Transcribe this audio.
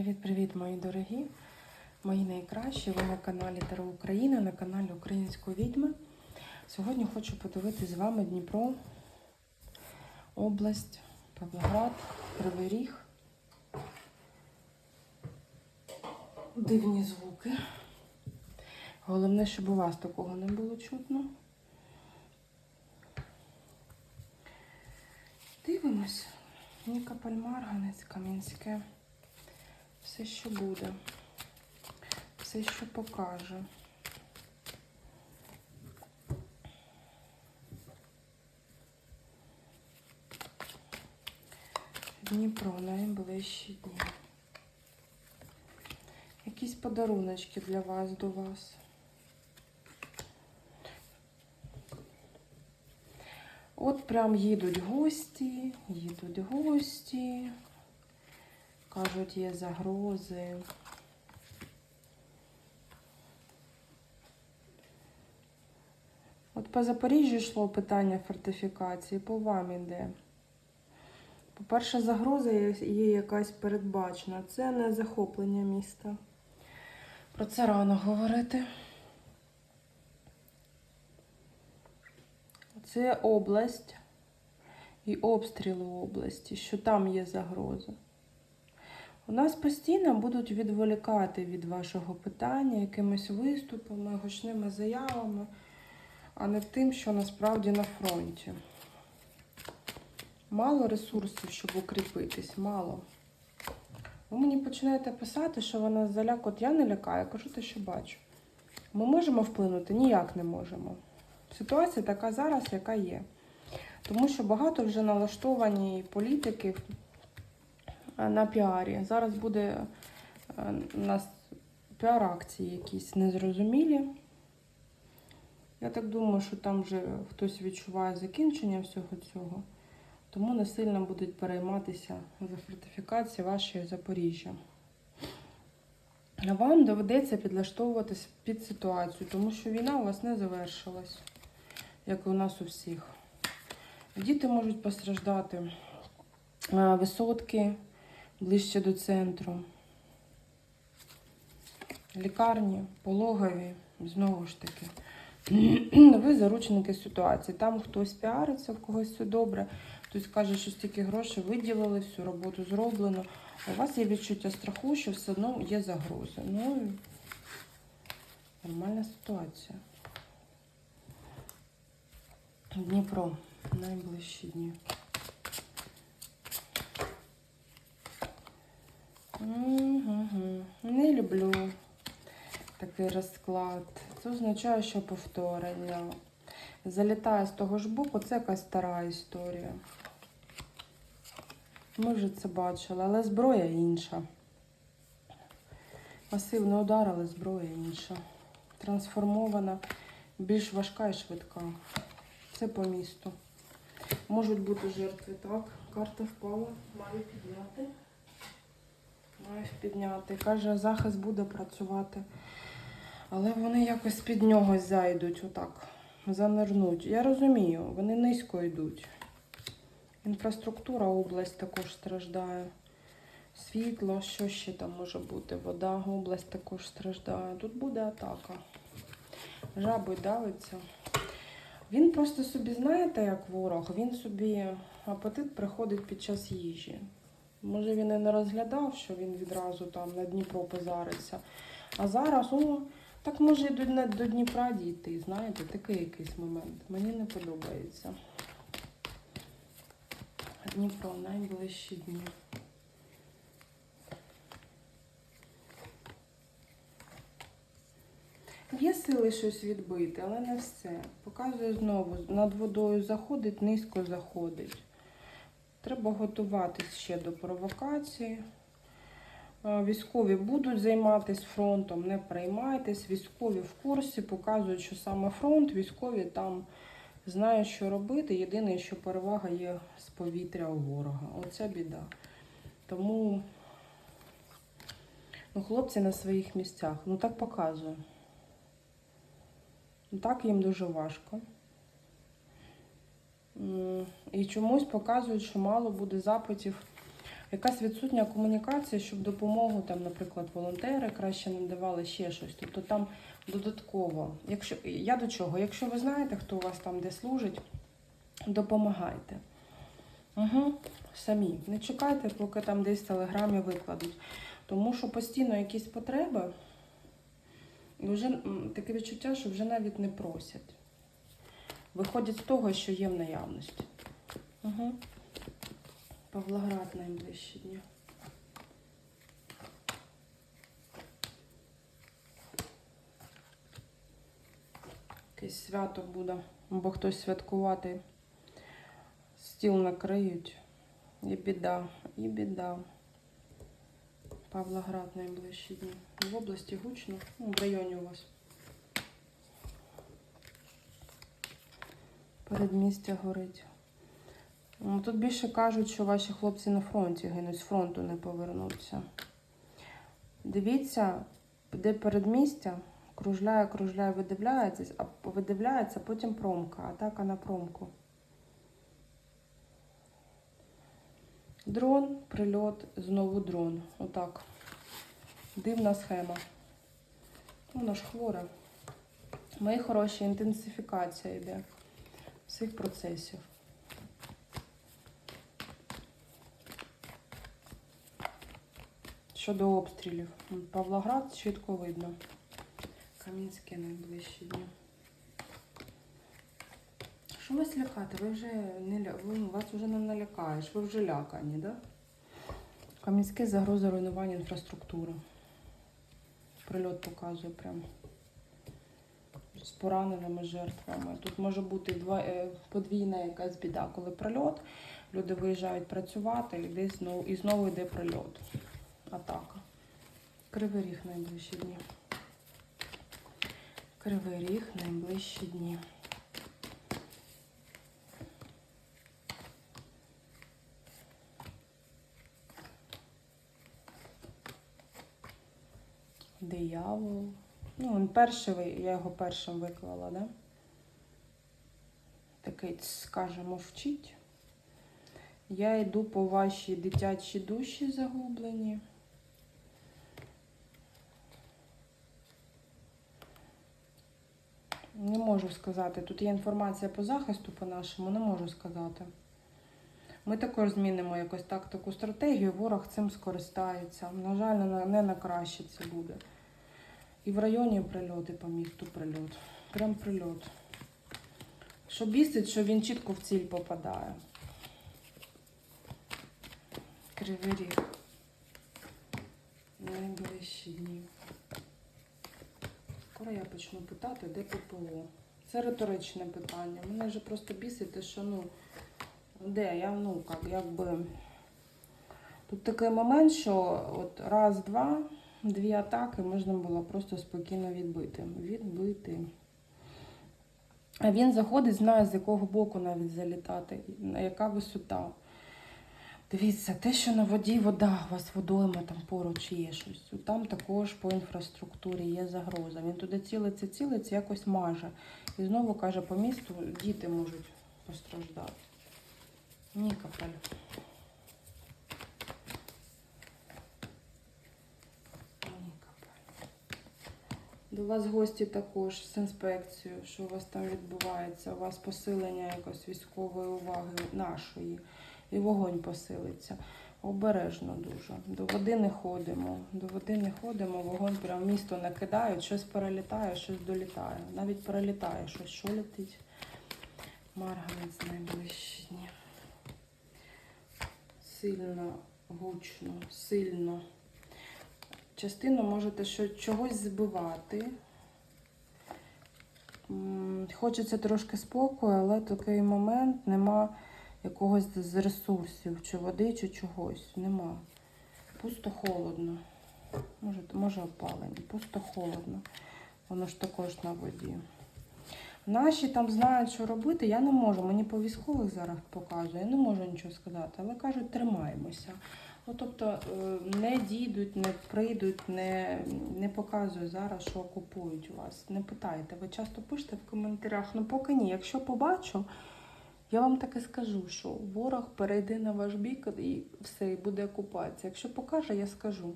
Привіт-привіт, мої дорогі, мої найкращі. Ви на каналі Таро Україна, на каналі Української відьми. Сьогодні хочу подивитися з вами Дніпро, область, Павлоград, Кривий. Дивні звуки. Головне, щоб у вас такого не було чутно. Дивимось. Нікополь Марганець, Кам'янське. Все, що буде. Все, що покаже. Дніпро найближчі дні. Якісь подаруночки для вас до вас. От прям їдуть гості, їдуть гості. Кажуть, є загрози. От по Запоріжжю йшло питання фортифікації, по вам іде. По-перше, загроза є, якась передбачена. Це не захоплення міста. Про це рано говорити. Це область і обстріли області, що там є загроза. У нас постійно будуть відволікати від вашого питання якимись виступами, гучними заявами, а не тим, що насправді на фронті. Мало ресурсів, щоб укріпитись, мало. Ви мені починаєте писати, що вона заляк, от я не лякаю, кажу те, що бачу. Ми можемо вплинути? Ніяк не можемо. Ситуація така зараз, яка є. Тому що багато вже налаштовані політики на піарі. Зараз буде е, у нас піар-акції якісь незрозумілі. Я так думаю, що там вже хтось відчуває закінчення всього цього, тому не сильно будуть перейматися за фортифікації вашої Запоріжжя. Вам доведеться підлаштовуватись під ситуацію, тому що війна у вас не завершилась, як і у нас у всіх. Діти можуть постраждати, е, висотки ближче до центру. Лікарні, пологові, знову ж таки. Ви заручники ситуації. Там хтось піариться, в когось все добре, хтось каже, що стільки грошей виділили, всю роботу зроблено. У вас є відчуття страху, що все одно є загрози. Ну, нормальна ситуація. Дніпро, найближчі дні. Угу. Не люблю такий розклад. Це означає, що повторення. Залітає з того ж боку, це якась стара історія. Ми вже це бачили, але зброя інша. Масивний удар, але зброя інша. Трансформована, більш важка і швидка. Це по місту. Можуть бути жертви, так. Карта впала, маю підняти. Маю підняти. Каже, захист буде працювати. Але вони якось під нього зайдуть, отак, занирнуть. Я розумію, вони низько йдуть. Інфраструктура, область також страждає. Світло, що ще там може бути? Вода, область також страждає. Тут буде атака. Жаби давиться. Він просто собі, знаєте, як ворог, він собі апетит приходить під час їжі. Може він і не розглядав, що він відразу там на Дніпро позариться. А зараз, о, так може і до, до Дніпра дійти, знаєте, такий якийсь момент. Мені не подобається. Дніпро найближчі дні. Є сили щось відбити, але не все. Показує знову, над водою заходить, низько заходить. Треба готуватись ще до провокації. Е, Військові будуть займатися фронтом, не приймайтесь. Військові в курсі показують, що саме фронт, військові там знають, що робити. Єдине, що перевага є з повітря у ворога. Оце біда. Тому ну, хлопці на своїх місцях. Ну так показує. Ну, Так їм дуже важко. І чомусь показують, що мало буде запитів якась відсутня комунікація, щоб допомогу, там, наприклад, волонтери краще надавали ще щось. Тобто там додатково, якщо я до чого, якщо ви знаєте, хто у вас там де служить, допомагайте. Угу. Самі. Не чекайте, поки там десь в телеграмі викладуть. Тому що постійно якісь потреби, і вже таке відчуття, що вже навіть не просять. Виходять з того, що є в наявності. Угу. Павлоград найближчі дні. Якесь свято буде, або хтось святкувати. Стіл накриють. І біда, і біда. Павлоград найближчі дні. В області гучно, ну, в районі у вас. Передмістя горить. Ну, Тут більше кажуть, що ваші хлопці на фронті гинуть, з фронту не повернуться. Дивіться, де передмістя, кружляє, кружляє, видивляється, а видивляється, потім промка, атака на промку. Дрон, прильот, знову дрон. Отак. Дивна схема. Воно ж хворе. Мої хороші, інтенсифікація йде всіх процесів. Щодо обстрілів. Павлоград чітко видно. Кам'янське найближчі дні. Що вас лякати? Ви вже не ви, вас вже не налякаєш, ви вже лякані, да? Кам'янське загроза руйнування інфраструктури. Прильот показує прям з пораненими жертвами. Тут може бути е, подвійна якась біда, коли прильот, люди виїжджають працювати, і десь знову, і знову йде прильот. Атака. Кривий ріг найближчі дні. Кривий ріг найближчі дні. Диявол. Ну, він перший, я його першим виклала, да? Такий, скаже, мовчіть. Я йду по вашій дитячій душі загублені. Не можу сказати. Тут є інформація по захисту по нашому, не можу сказати. Ми також змінимо якось так таку стратегію, ворог цим скористається. На жаль, не на краще це буде. І в районі прильоти по місту прильот. Прям прильот. Що бісить, що він чітко в ціль попадає. Кривий ріг. Найближчі дні. Скоро я почну питати, де ППО. Це риторичне питання. Мене вже просто бісить, те, що ну, де я, ну, як, якби. Тут такий момент, що от раз, два, дві атаки можна було просто спокійно відбити. Відбити. А він заходить, знає, з якого боку навіть залітати, на яка висота. Дивіться, те, що на воді вода, у вас водойма там поруч є щось. Там також по інфраструктурі є загроза. Він туди цілиться, цілиться, якось маже. І знову каже, по місту діти можуть постраждати. Нікополь. Нікополь. До вас гості також з інспекцією, що у вас там відбувається. У вас посилення якось військової уваги нашої. І вогонь посилиться. Обережно дуже. До води не ходимо. До води не ходимо, вогонь прям в місто накидають, щось перелітає, щось долітає. Навіть перелітає щось, що летить. Марганець найближчі. Сильно, гучно, сильно. Частину можете що, чогось збивати. Хочеться трошки спокою, але такий момент нема якогось з ресурсів, чи води, чи чогось. Нема. Пусто холодно. Може, може опалення. Пусто холодно. Воно ж також на воді. Наші там знають, що робити. Я не можу. Мені по військових зараз показує, я не можу нічого сказати. Але кажуть, тримаємося. Ну, тобто е, не дійдуть, не прийдуть, не, не показують зараз, що окупують вас. Не питайте. Ви часто пишете в коментарях. Ну, поки ні. Якщо побачу, Я вам таки скажу, що ворог перейде на ваш бік і все, і буде окупація. Якщо покаже, я скажу.